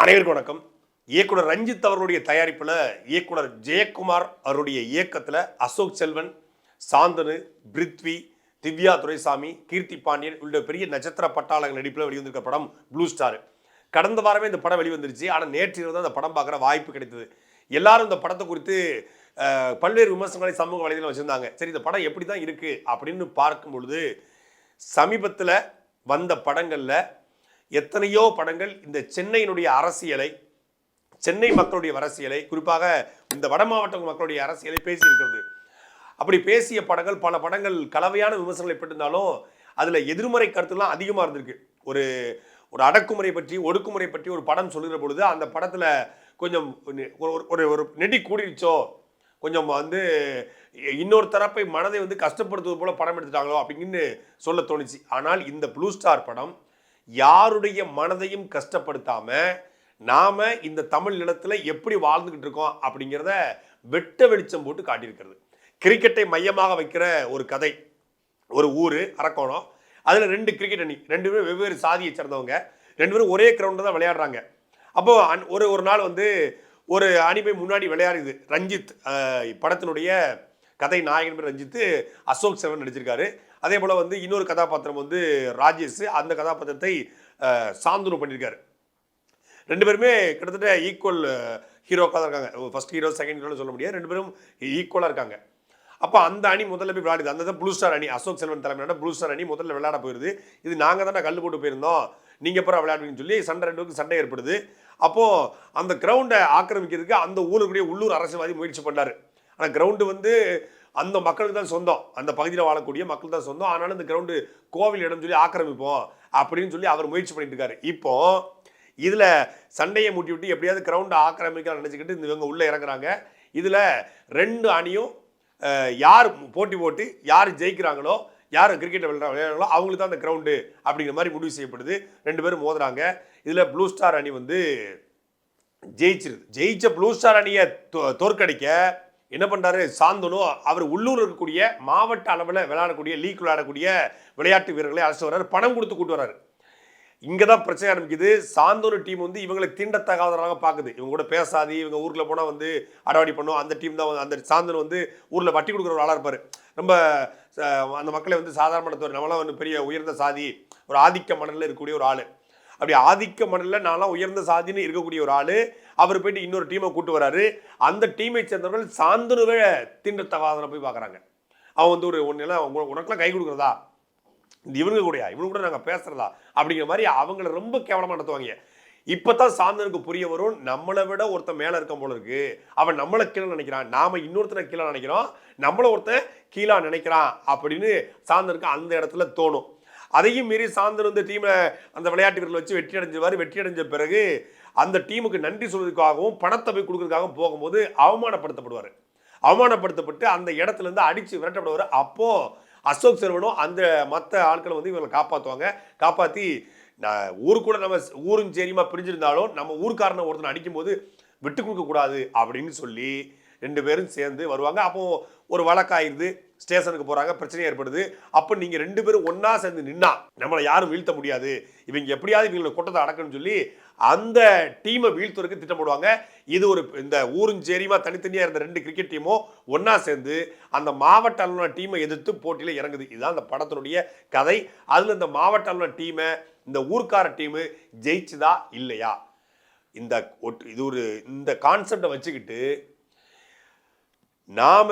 அனைவருக்கும் வணக்கம். இயக்குனர் ரஞ்சித் அவர்களுடைய தயாரிப்பில் இயக்குனர் ஜெயக்குமார் அவருடைய இயக்கத்தில் அசோக் செல்வன் சாந்தனு பிருத்வி திவ்யா துரைசாமி கீர்த்தி பாண்டியன் உள்ளிட்ட பெரிய நட்சத்திர பட்டாளங்கள் நடிப்பில் வெளிவந்திருக்க படம் ப்ளூ ஸ்டார் கடந்த வாரமே இந்த படம் வெளிவந்துருச்சு. ஆனால் நேற்று இரவு தான் அந்த படம் பார்க்குற வாய்ப்பு கிடைத்தது. எல்லாரும் இந்த படத்தை குறித்து பல்வேறு விமர்சனங்களை சமூக வலைதளம் வச்சுருந்தாங்க. சரி இந்த படம் எப்படி தான் இருக்குது அப்படின்னு பார்க்கும் பொழுது சமீபத்தில் வந்த படங்களில் எத்தனையோ படங்கள் இந்த சென்னையினுடைய அரசியலை சென்னை மக்களுடைய அரசியலை குறிப்பாக இந்த வட மாவட்ட மக்களுடைய அரசியலை பேசியிருக்கிறது. அப்படி பேசிய படங்கள் பல படங்கள் கலவையான விமர்சனங்களை பெற்றிருந்தாலும் அதில் எதிர்மறை கருத்துலாம் அதிகமாக இருந்திருக்கு. ஒரு ஒரு அடக்குமுறை பற்றி ஒடுக்குமுறை பற்றி ஒரு படம் சொல்லுகிற பொழுது அந்த படத்தில் கொஞ்சம் ஒரு ஒரு ஒரு நெடி கூடிருச்சோ கொஞ்சம் வந்து இன்னொரு தரப்பை மனதை வந்து கஷ்டப்படுத்துவது போல படம் எடுத்துட்டாங்களோ அப்படின்னு சொல்ல தோணுச்சு. ஆனால் இந்த ப்ளூ ஸ்டார் படம் யாருடைய மனதையும் கஷ்டப்படுத்தாமல் நாம் இந்த தமிழ் நிலத்தில் எப்படி வாழ்ந்துக்கிட்டு இருக்கோம் அப்படிங்கிறத வெட்ட வெளிச்சம் போட்டு காட்டியிருக்கிறது. கிரிக்கெட்டை மையமாக வைக்கிற ஒரு கதை ஒரு ஊர் அரக்கோணம். அதில் ரெண்டு கிரிக்கெட் அணி ரெண்டு பேரும் வெவ்வேறு சாதியை சேர்ந்தவங்க. ரெண்டு பேரும் ஒரே கிரவுண்டில் தான் விளையாடுறாங்க. அப்போது அன்- ஒரு ஒரு நாள் வந்து ஒரு அணி போய் முன்னாடி விளையாடுது ரஞ்சித் படத்தினுடைய கதை நாயகன் பேர் ரஞ்சித்து அசோக் செவன் நடிச்சிருக்காரு. அதே போல் வந்து இன்னொரு கதாபாத்திரம் வந்து ராஜேஷ். அந்த கதாபாத்திரத்தை சாந்தனு பண்ணியிருக்காரு. ரெண்டு பேருமே கிட்டத்தட்ட ஈக்குவல் ஹீரோக்காக தான் இருக்காங்க. ஃபர்ஸ்ட் ஹீரோ செகண்ட் ஹீரோன்னு சொல்ல முடியாது. ரெண்டு பேரும் ஈக்குவலாக இருக்காங்க. அப்போ அந்த அணி முதல்ல போய் விளையாடுது. அந்த ப்ளூ ஸ்டார் அணி அசோக் செல்வன் தலைமையான ப்ளூ ஸ்டார் அணி முதல்ல விளையாட போயிருது. இது நாங்கள் தானே கல் போட்டு போயிருந்தோம். நீங்கள் அப்புறம் விளையாடுவீங்கன்னு சொல்லி சண்டை ரெண்டு பேருக்கு சண்டை ஏற்படுது. அப்போது அந்த கிரவுண்டை ஆக்கிரமிக்கிறதுக்கு அந்த ஊருக்குடைய உள்ளூர் அரசியல்வாதி முயற்சி பண்ணார் ஆனால் கிரவுண்டு வந்து அந்த மக்களுக்கு தான் சொந்தம். அந்த பகுதியில் வாழக்கூடிய மக்கள் தான் சொந்தம். ஆனாலும் இந்த கிரவுண்டு கோவில் இடம் சொல்லி ஆக்கிரமிப்போம் அப்படின்னு சொல்லி அவர் முயற்சி பண்ணிட்டு இருக்காரு. இப்போ இதில் சண்டையை மூட்டி விட்டு எப்படியாவது கிரவுண்டை ஆக்கிரமிக்கலாம் நினச்சிக்கிட்டு இந்த இவங்க உள்ளே இறங்குறாங்க. இதில் ரெண்டு அணியும் யார் போட்டி போட்டு யார் ஜெயிக்கிறாங்களோ யார் கிரிக்கெட் விளையாட விளையாடுறாங்களோ அவங்களுக்கு தான் அந்த கிரவுண்டு அப்படிங்கிற மாதிரி முடிவு செய்யப்படுது. ரெண்டு பேரும் மோதுறாங்க. இதில் ப்ளூ ஸ்டார் அணி வந்து ஜெயிச்சிருது. ஜெயிச்ச ப்ளூ ஸ்டார் அணியை தோ- தோற்கடிக்க என்ன பண்ணுறாரு சாந்தனு அவர் உள்ளூர் இருக்கக்கூடிய மாவட்ட அளவில் விளையாடக்கூடிய லீக் விளையாடக்கூடிய விளையாட்டு வீரர்களை அழைச்சிட்டு வர்றாரு. பணம் கொடுத்து கூட்டு வர்றாரு. இங்கே தான் பிரச்சனை ஆரம்பிக்குது. சாந்தோரு டீம் வந்து இவங்களை தீண்டத்தகாதவராக பார்க்குது இவங்க கூட பேசாது இவங்க ஊரில் போனால் வந்து அடவாடி பண்ணும். அந்த டீம் தான் அந்த சாந்தன் வந்து ஊரில் வட்டி கொடுக்குற ஒரு ஆளாக இருப்பார். ரொம்ப அந்த மக்களை வந்து சாதாரணப்படுத்துவார் நம்மளாம் வந்து பெரிய உயர்ந்த சாதி ஒரு ஆதிக்க மணலில் இருக்கக்கூடிய ஒரு ஆள். அப்படி ஆதிக்க மணலில் நான்லாம் உயர்ந்த சாதின்னு இருக்கக்கூடிய ஒரு ஆள். அவர் போயிட்டு இன்னொரு டீமை கூட்டு வராரு. அந்த டீமை சேர்ந்தவர்கள் சாந்தனுவை தீண்டத்தகாதவனை போய் பார்க்குறாங்க. அவன் வந்து ஒரு ஒன்றெல்லாம் உனக்குலாம் கை கொடுக்குறதா? இந்த இவனுங்க கூடயா? இவனு கூட நாங்கள் பேசுகிறதா அப்படிங்கிற மாதிரி அவங்கள ரொம்ப கேவலமாக நடத்துவாங்க. இப்போ தான் சாந்தனுக்கு புரிய வரும். நம்மளை விட ஒருத்தன் மேலே இருக்க போல இருக்கு. அவன் நம்மளை கீழே நினைக்கிறான். நாம் இன்னொருத்தனை கீழே நினைக்கிறோம். நம்மளை ஒருத்தன் கீழே நினைக்கிறான் அப்படின்னு சாந்தனுக்கு அந்த இடத்துல தோணும். அதையும் மீறி சாந்தன் வந்து டீமில் அந்த விளையாட்டு வீரர்கள் வச்சு வெற்றி அடைஞ்சவாறு வெற்றி அடைஞ்ச பிறகு அந்த டீமுக்கு நன்றி சொல்வதற்காகவும் பணத்தை போய் கொடுக்கறதுக்காகவும் போகும்போது அவமானப்படுத்தப்படுவார். அவமானப்படுத்தப்பட்டு அந்த இடத்துலேருந்து அடித்து விரட்டப்படுவார். அப்போது அசோக் செல்வனும் அந்த மற்ற ஆட்களை வந்து இவங்களை காப்பாற்றுவாங்க காப்பாற்றி நான் கூட நம்ம ஊரும் சரியுமா பிரிஞ்சிருந்தாலும் நம்ம ஊர்க்காரனை ஒருத்தனை அடிக்கும்போது விட்டு கொடுக்கக்கூடாது அப்படின்னு சொல்லி ரெண்டு பேரும் சேர்ந்து வருவாங்க. அப்போது ஒரு வழக்காயிருது ஸ்டேஷனுக்கு போகிறாங்க பிரச்சனை ஏற்படுது. அப்போ நீங்கள் ரெண்டு பேரும் ஒன்றா சேர்ந்து நின்னா நம்மளை யாரும் வீழ்த்த முடியாது. இவங்க எப்படியாவது இவங்களை கொட்டத்தை அடக்கணும்னு சொல்லி அந்த டீமை வீழ்த்துறதுக்கு திட்டமிடுவாங்க. இது ஒரு இந்த ஊரும் சரியுமா தனித்தனியாக இருந்த ரெண்டு கிரிக்கெட் டீமும் ஒன்றா சேர்ந்து அந்த மாவட்ட அலுவலர் டீமை எதிர்த்து போட்டியில் இறங்குது. இதுதான் அந்த படத்தினுடைய கதை. அதில் இந்த மாவட்ட அலுவலர் டீமை இந்த ஊர்க்கார டீமு ஜெயிச்சுதா இல்லையா? இந்த ஒட்டு இது ஒரு இந்த கான்செப்டை வச்சுக்கிட்டு நாம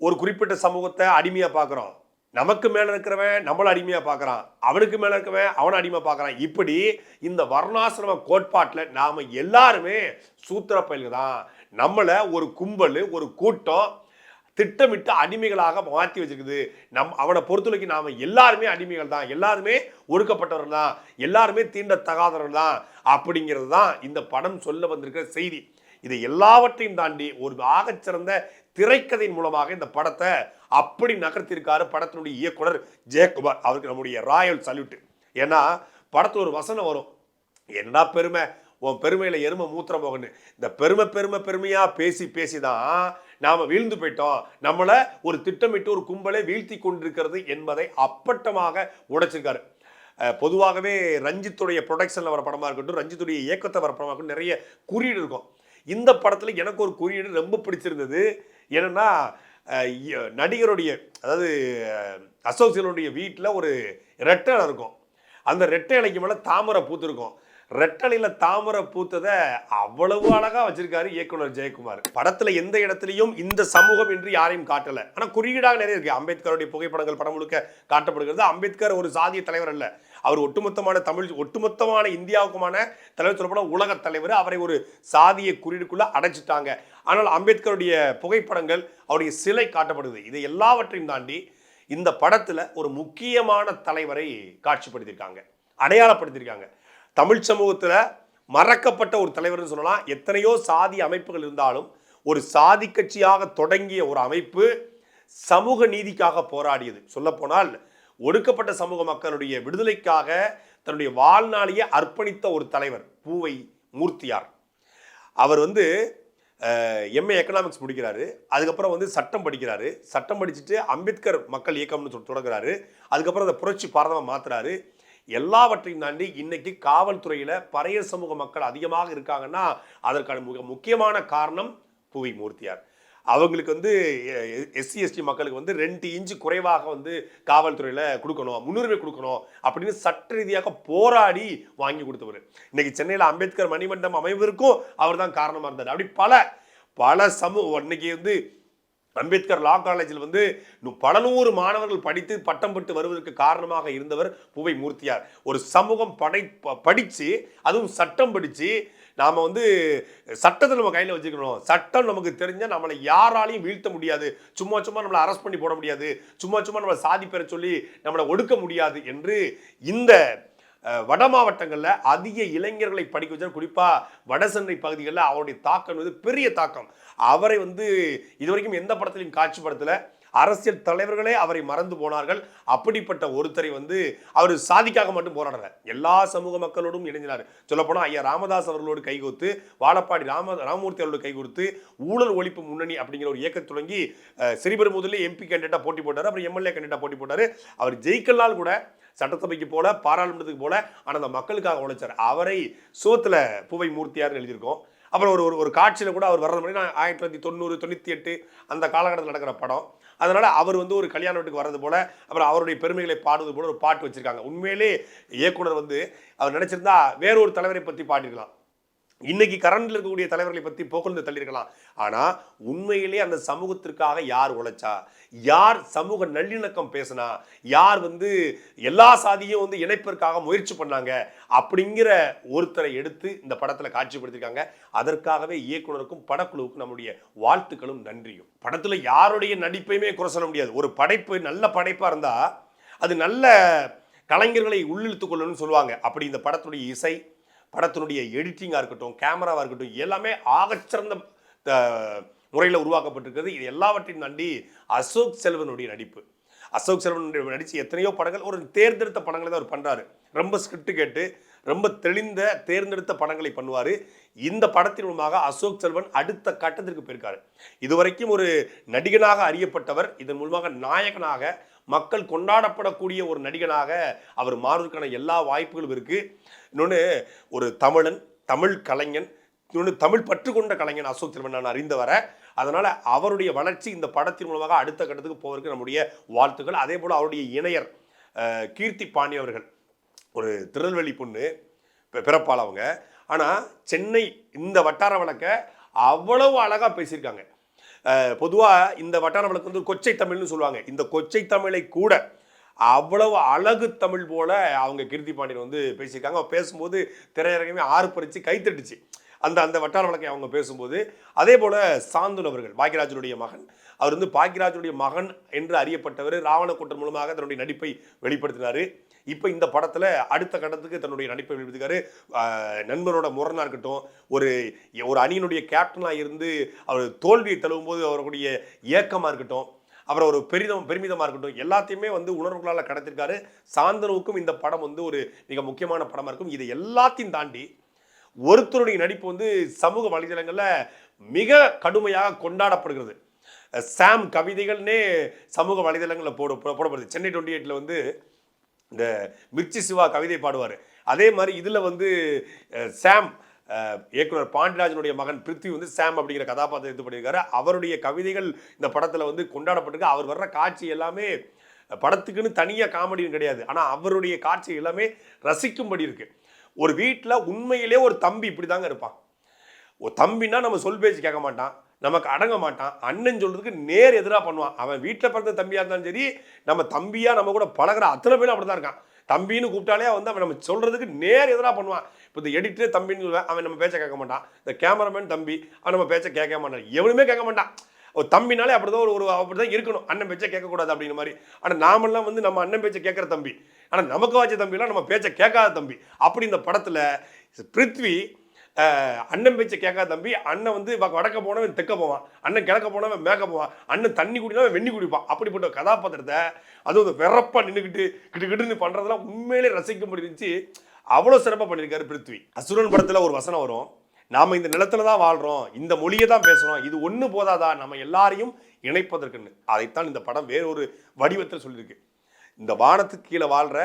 ஒரு குறிப்பிட்ட சமூகத்தை அடிமையாக பார்க்குறோம். நமக்கு மேலே இருக்கிறவன் நம்மளை அடிமையாக பார்க்குறான். அவனுக்கு மேலே இருக்கிறவன் அவனை அடிமையாக பார்க்குறான். இப்படி இந்த வர்ணாசிரம கோட்பாட்டில் நாம் எல்லாருமே சூத்திர பயில்கள் தான். நம்மளை ஒரு கும்பல் ஒரு கூட்டம் திட்டமிட்டு அடிமைகளாக மாற்றி வச்சிருக்குது. நம் அவனை பொறுத்தவரைக்கும் நாம் எல்லாருமே அடிமைகள் தான். எல்லாருமே ஒடுக்கப்பட்டவர்கள் தான். எல்லாருமே தீண்டத்தகாதவர்கள் தான் அப்படிங்கிறது தான் இந்த படம் சொல்ல வந்திருக்கிற செய்தி. இதை எல்லாவற்றையும் தாண்டி ஒரு ஆகச்சிறந்த திரைக்கதையின் மூலமாக இந்த படத்தை அப்படி நகர்த்தியிருக்காரு படத்தினுடைய இயக்குனர் ஜெயக்குமார். அவருக்கு நம்முடைய ராயல் சல்யூட் ஏன்னா படத்தில் ஒரு வசனம் வரும். என்னடா பெருமை? உன் பெருமையில் எருமை மூத்திர போகணும் இந்த பெருமை பெருமை பெருமையாக பேசி பேசி தான் நாம் வீழ்ந்து போயிட்டோம். நம்மளை ஒரு திட்டமிட்டு ஒரு கும்பலை வீழ்த்தி கொண்டிருக்கிறது என்பதை அப்பட்டமாக உடைச்சிருக்காரு. பொதுவாகவே ரஞ்சித்துடைய ப்ரொடக்ஷனில் வர படமாக இருக்கட்டும் ரஞ்சித்துடைய இயக்கத்தை வர படமாக இருக்கட்டும் நிறைய குறியீடு இருக்கும். இந்த படத்தில் எனக்கு ஒரு குறியீடு ரொம்ப பிடிச்சிருந்தது. ஏன்னா நடிகருடைய அதாவது அசோசியனுடைய வீட்டில் ஒரு ரெட்டை இலை இருக்கும். அந்த ரெட்டை இலைக்கு மேலே தாமரை பூத்திருக்கும். ரெட்டலையில் தாமரை பூத்ததை அவ்வளவு அழகாக வச்சிருக்காரு இயக்குனர் ஜெயக்குமார். படத்தில் எந்த இடத்துலையும் இந்த சமூகம் என்று யாரையும் காட்டலை. ஆனால் குறியீடாக நிறைய இருக்குது அம்பேத்கருடைய புகைப்படங்கள் படம் முழுக்க காட்டப்படுகிறது. அம்பேத்கர் ஒரு சாதிய தலைவர் அல்ல. அவர் ஒட்டுமொத்தமான தமிழ் ஒட்டுமொத்தமான இந்தியாவுக்குமான தலைவர் சொல்லப்பட உலக தலைவர். அவரை ஒரு சாதிய குறியீடுக்குள்ளே அடைச்சிட்டாங்க ஆனால் அம்பேத்கருடைய புகைப்படங்கள் அவருடைய சிலை காட்டப்படுது. இது எல்லாவற்றையும் தாண்டி இந்த படத்தில் ஒரு முக்கியமான தலைவரை காட்சிப்படுத்தியிருக்காங்க. அடையாளப்படுத்தியிருக்காங்க. தமிழ் சமூகத்தில் மறக்கப்பட்ட ஒரு தலைவர்னு சொல்லலாம். எத்தனையோ சாதி அமைப்புகள் இருந்தாலும் ஒரு சாதி கட்சியாக தொடங்கிய ஒரு அமைப்பு சமூக நீதிக்காக போராடியது. சொல்லப்போனால் ஒடுக்கப்பட்ட சமூக மக்களுடைய விடுதலைக்காக தன்னுடைய வாழ்நாளையே அர்ப்பணித்த ஒரு தலைவர் பூவை மூர்த்தியார். அவர் வந்து எம்ஏ எக்கனாமிக்ஸ் முடிக்கிறாரு. அதுக்கப்புறம் வந்து சட்டம் படிக்கிறாரு. சட்டம் படிச்சுட்டு அம்பேத்கர் மக்கள் இயக்கம்னு சொல்லி தொடங்குறாரு. அதுக்கப்புறம் அதை புரட்சி பாரதமாக மாற்றுறாரு எல்லாவற்றையும் தாண்டி இன்னைக்கு காவல்துறையில் பறையர் சமூக மக்கள் அதிகமாக இருக்காங்கன்னா அதற்கான மிக முக்கியமான காரணம் பூவை மூர்த்தியார். அவங்களுக்கு வந்து எஸ்சி எஸ்டி மக்களுக்கு வந்து ரெண்டு இன்ச்சு குறைவாக வந்து காவல்துறையில் கொடுக்கணும் முன்னுரிமை கொடுக்கணும் அப்படின்னு சட்ட ரீதியாக போராடி வாங்கி கொடுத்தவர். இன்னைக்கு சென்னையில் அம்பேத்கர் மணிமண்டம் அமைவதற்கும் அவர் தான் காரணமாக இருந்தார். அப்படி பல பல சமூக இன்னைக்கு வந்து அம்பேத்கர் லா காலேஜில் வந்து பல நூறு மாணவர்கள் படித்து பட்டம் பெற்று வருவதற்கு காரணமாக இருந்தவர் பூவை மூர்த்தியார். ஒரு சமூகம் படை ப- அதுவும் சட்டம் படித்து நாம் வந்து சட்டத்தை நம்ம கையில் வச்சுக்கணும். சட்டம் நமக்கு தெரிஞ்சால் நம்மளை யாராலையும் வீழ்த்த முடியாது. சும்மா சும்மா நம்மளை அரெஸ்ட் பண்ணி போட முடியாது. சும்மா சும்மா நம்மளை சாதி பெற சொல்லி நம்மளை ஒடுக்க முடியாது என்று இந்த வட மாவட்டங்களில் அதிக இளைஞர்களை படிக்க வச்சார். குறிப்பாக வடசென்னை பகுதிகளில் அவருடைய தாக்கம் வந்து பெரிய தாக்கம். அவரை வந்து இதுவரைக்கும் எந்த படத்திலையும் காட்சிப்படுத்தலை. அரசியல் தலைவர்களே அவரை மறந்து போனார்கள். அப்படிப்பட்ட ஒருத்தரை வந்து அவர் சாதிக்காக மட்டும் போராடல. எல்லா சமூக மக்களோடும் இணைஞ்சினார் சொல்லப்போனால் ஐயா ராமதாஸ் அவர்களோடு கைகோத்து வாழப்பாடி ராம ராமமூர்த்தி அவர்களோடு கை கொடுத்து ஊழல் ஒழிப்பு முன்னணி அப்படிங்கிற ஒரு இயக்கத்தை தொடங்கி அஹ், எம்பி கேண்டிடேட்டாக போட்டி போட்டார். அப்புறம் எம்எல்ஏ கேண்டிடேட்டாக போட்டி போட்டார். அவர் ஜெயிக்கலாம் கூட சட்டசபைக்கு போல பாராளுமன்றத்துக்கு போல ஆனால் அந்த மக்களுக்காக உழைச்சார். அவரை சோத்தில் பூவை மூர்த்தியார்னு எழுதியிருக்கோம். அப்புறம் ஒரு ஒரு- ஒரு காட்சியில் கூட அவர் வர்றது மாதிரி ஆயிரத்தி தொள்ளாயிரத்தி தொண்ணூறு தொண்ணூற்றி எட்டு அந்த காலகட்டத்தில் நடக்கிற படம். அதனால் அவர் வந்து ஒரு கல்யாண வீட்டுக்கு வர்றது போல அப்புறம் அவருடைய பெருமைகளை பாடுவது போல் ஒரு பாட்டு வச்சுருக்காங்க. உண்மையிலே இயக்குனர் வந்து அவர் நினச்சிருந்தா வேறொரு தலைவரை பற்றி பாடிருக்கலாம் இன்னைக்கு கரண்டில் இருக்கக்கூடிய தலைவர்களை பற்றி போக்குவரத்து தள்ளியிருக்கலாம். ஆனால் உண்மையிலே அந்த சமூகத்திற்காக யார் உழைச்சா? யார் சமூக நல்லிணக்கம் பேசினா? யார் வந்து எல்லா சாதியும் வந்து இணைப்பிற்காக முயற்சி பண்ணாங்க? அப்படிங்கிற ஒருத்தரை எடுத்து இந்த படத்தில் காட்சிப்படுத்திருக்காங்க அதற்காகவே இயக்குனருக்கும் படக்குழுவுக்கும் நம்முடைய வாழ்த்துக்களும் நன்றியும். படத்தில் யாருடைய நடிப்பையுமே குறை சொல்ல முடியாது. ஒரு படைப்பு நல்ல படைப்பாக இருந்தால் அது நல்ல கலைஞர்களை உள்ளிழுத்து கொள்ளணும்னு சொல்லுவாங்க. அப்படி இந்த படத்துடைய இசை படத்தினுடைய எடிட்டிங்காக இருக்கட்டும் கேமராவாக இருக்கட்டும் எல்லாமே ஆகச்சிறந்த முறையில் உருவாக்கப்பட்டிருக்கிறது. இது எல்லாவற்றையும் தாண்டி அசோக் செல்வனுடைய நடிப்பு. அசோக் செல்வன் நடித்து எத்தனையோ படங்கள் ஒரு தேர்ந்தெடுத்த படங்களை தான் அவர் பண்ணுறாரு ரொம்ப ஸ்கிரிப்ட் கேட்டு ரொம்ப தெளிந்த தேர்ந்தெடுத்த படங்களை பண்ணுவார். இந்த படத்தின் மூலமாக அசோக் செல்வன் அடுத்த கட்டத்திற்கு போயிருக்காரு. இதுவரைக்கும் ஒரு நடிகனாக அறியப்பட்டவர் இதன் மூலமாக நாயகனாக மக்கள் கொண்டாடப்படக்கூடிய ஒரு நடிகனாக அவர் மாறுவதற்கான எல்லா வாய்ப்புகளும் இருக்கு. இன்னொன்று ஒரு தமிழன் தமிழ் கலைஞன் இன்னொன்று தமிழ் பற்று கொண்ட கலைஞன் அசோக் செல்வன் நான் அறிந்து அதனால் அவருடைய வளர்ச்சி இந்த படத்தின் மூலமாக அடுத்த கட்டத்துக்கு போவதற்கு நம்முடைய வாழ்த்துக்கள். அதே போல் அவருடைய இணையர் கீர்த்தி பாண்டி அவர்கள் ஒரு திருநெல்வேலி பொண்ணு பிறப்பால் அவங்க. ஆனால் சென்னை இந்த வட்டார வழக்கை அவ்வளவு அழகாக பேசியிருக்காங்க. பொதுவாக இந்த வட்டார வழக்கு வந்து கொச்சை தமிழ்னு சொல்லுவாங்க. இந்த கொச்சை தமிழை கூட அவ்வளவு அழகு தமிழ் போல அவங்க கீர்த்தி பாண்டியன் வந்து பேசியிருக்காங்க. பேசும்போது திரையரங்கமே ஆறு பறித்து கைத்தட்டுச்சு. அந்த அந்த வட்டார வழக்கை அவங்க பேசும்போது அதே போல சாந்துன் அவர்கள் பாக்கியராஜனுடைய மகன் அவர் வந்து பாக்கியராஜனுடைய மகன் என்று அறியப்பட்டவர். ராவணக்கூட்டம் மூலமாக தன்னுடைய நடிப்பை வெளிப்படுத்தினார். இப்போ இந்த படத்தில் அடுத்த கட்டத்துக்கு தன்னுடைய நடிப்பை வெளிப்படுத்திருக்காரு. நண்பரோட முரணா இருக்கட்டும் ஒரு ஒரு அணியினுடைய கேப்டனாக இருந்து அவர் தோல்வியை தழுவும் போது அவருடைய ஏக்கமாக இருக்கட்டும் அப்புறம் ஒரு பெரிதம் பெருமிதமாக இருக்கட்டும் எல்லாத்தையுமே வந்து உணர்வுகளால் கடத்திருக்காரு. சாந்தனுவுக்கும் இந்த படம் வந்து ஒரு மிக முக்கியமான படமாக இருக்கும். இதை எல்லாத்தையும் தாண்டி ஒருத்தருடைய நடிப்பு வந்து சமூக வலைதளங்களில் மிக கடுமையாக கொண்டாடப்படுகிறது. சாம் கவிதைகள்னே சமூக வலைதளங்களில் போட போடப்படுது. சென்னை டுவெண்ட்டி எயிட்டில் வந்து இந்த மிர்ச்சி சிவா கவிதை பாடுவார். அதே மாதிரி இதில் வந்து சாம் இயக்குனர் பாண்டியராஜனுடைய மகன் பிருத்வி வந்து சாம் அப்படிங்கிற கதாபாத்திரம் எடுத்து பண்ணியிருக்காரு. அவருடைய கவிதைகள் இந்த படத்தில் வந்து கொண்டாடப்பட்டிருக்கு. அவர் வர்ற காட்சி எல்லாமே படத்துக்குன்னு தனியாக காமெடியும் கிடையாது. ஆனால் அவருடைய காட்சி எல்லாமே ரசிக்கும்படி இருக்குது ஒரு வீட்டில் உண்மையிலே ஒரு தம்பி இப்படி தாங்க இருப்பான். ஒரு தம்பின்னா நம்ம சொல் பேச்சு கேட்க மாட்டான். நமக்கு அடங்க மாட்டான். அண்ணன் சொல்றதுக்கு நேர் எதிராக பண்ணுவான். அவன் வீட்டில் பிறந்த தம்பியாக இருந்தாலும் சரி நம்ம தம்பியாக நம்ம கூட பழகுற அத்தனை பேரும் அப்படி தான் இருக்கான். தம்பின்னு கூப்பிட்டாலே வந்து அவன் நம்ம சொல்றதுக்கு நேர் எதிராக பண்ணுவான். இப்போ இந்த எடிட்டரே தம்பின்னு சொல்லுவேன் அவன் நம்ம பேச்ச கேட்க மாட்டான். இந்த கேமராமேன் தம்பி அவன் நம்ம பேச்ச கேட்க மாட்டான். எவனுமே கேட்க மாட்டான். ஒரு தம்பினாலே அப்படிதான் ஒரு ஒரு அப்படிதான் இருக்கணும். அண்ணன் பேச்சை கேட்கக்கூடாது அப்படிங்கிற மாதிரி. ஆனால் நாமெல்லாம் வந்து நம்ம அண்ணன் பேச்சை கேட்குற தம்பி. ஆனால் நமக்கு வாச்ச தம்பிலாம் நம்ம பேச்சை கேட்காத தம்பி. அப்படி இந்த படத்தில் பிருத்வி அண்ணன் பேச்சை கேட்காத தம்பி அண்ணன் வந்து வடக்க போனவன் தெக்க போவான். அண்ணன் கிழக்க போனவன் மேக்க போவான். அண்ணன் தண்ணி குடினவன் வெண்ணி குடிப்பான். அப்படிப்பட்ட கதாபாத்திரத்தை அதுவும் இந்த வெறப்பா நின்றுக்கிட்டு கிட்டு கிட்டுன்னு பண்ணுறதெல்லாம் உண்மையிலே ரசிக்கும்படி இருந்துச்சு. அவ்வளோ சிறப்பாக பண்ணியிருக்காரு பிருத்வி. அசுரன் படத்தில் ஒரு வசனம் வரும். நாம் இந்த நிலத்துல தான் வாழ்கிறோம் இந்த மொழியை தான் பேசுகிறோம் இது ஒன்று போதாதா? நம்ம எல்லாரையும் இணைப்பதற்குன்னு. அதைத்தான் இந்த படம் வேறொரு வடிவத்தில் சொல்லியிருக்கு. இந்த வானத்துக்கு கீழே வாழ்கிற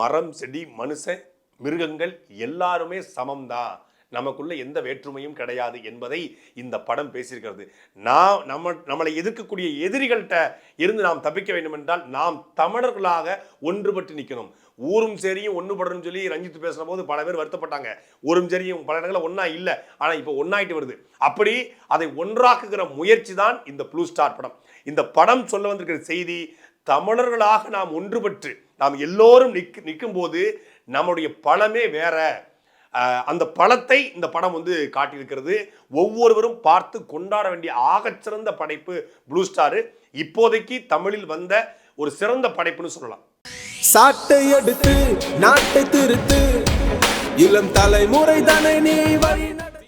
மரம் செடி மனுஷன் மிருகங்கள் எல்லாருமே சமம்தான். நமக்குள்ளே எந்த வேற்றுமையும் கிடையாது என்பதை இந்த படம் பேசியிருக்கிறது. நாம் நம்ம நம்மளை எதிர்க்கக்கூடிய எதிரிகள்கிட்ட இருந்து நாம் தப்பிக்க வேண்டும் என்றால் நாம் தமிழர்களாக ஒன்றுபட்டு நிற்கணும் ஊரும் சரியும் ஒன்றுபடணும்னு சொல்லி ரஞ்சித் பேசும்போது போது பல பேர் வருத்தப்பட்டாங்க. ஊரும் சரியும் பல இடங்களில் ஒன்றா இல்லை. ஆனால் இப்போ ஒன்றாயிட்டு வருது. அப்படி அதை ஒன்றாக்குகிற முயற்சி தான் இந்த ப்ளூ ஸ்டார் படம். இந்த படம் சொல்ல வந்திருக்கிற செய்தி தமிழர்களாக நாம் ஒன்றுபட்டு நாம் எல்லோரும் நிற்க நிற்கும் போது நம்முடைய பலமே வேற. அந்த பழத்தை இந்த படம் வந்து காட்டியிருக்கிறது. ஒவ்வொருவரும் பார்த்து கொண்டாட வேண்டிய ஆகச்சிறந்த படைப்பு ப்ளூ ஸ்டாரு இப்போதைக்கு தமிழில் வந்த ஒரு சிறந்த படைப்புன்னு சொல்லலாம். சாட்டை எடுத்து நாட்டை திருத்து. இளம் தலைமுறை தானே நீ வழி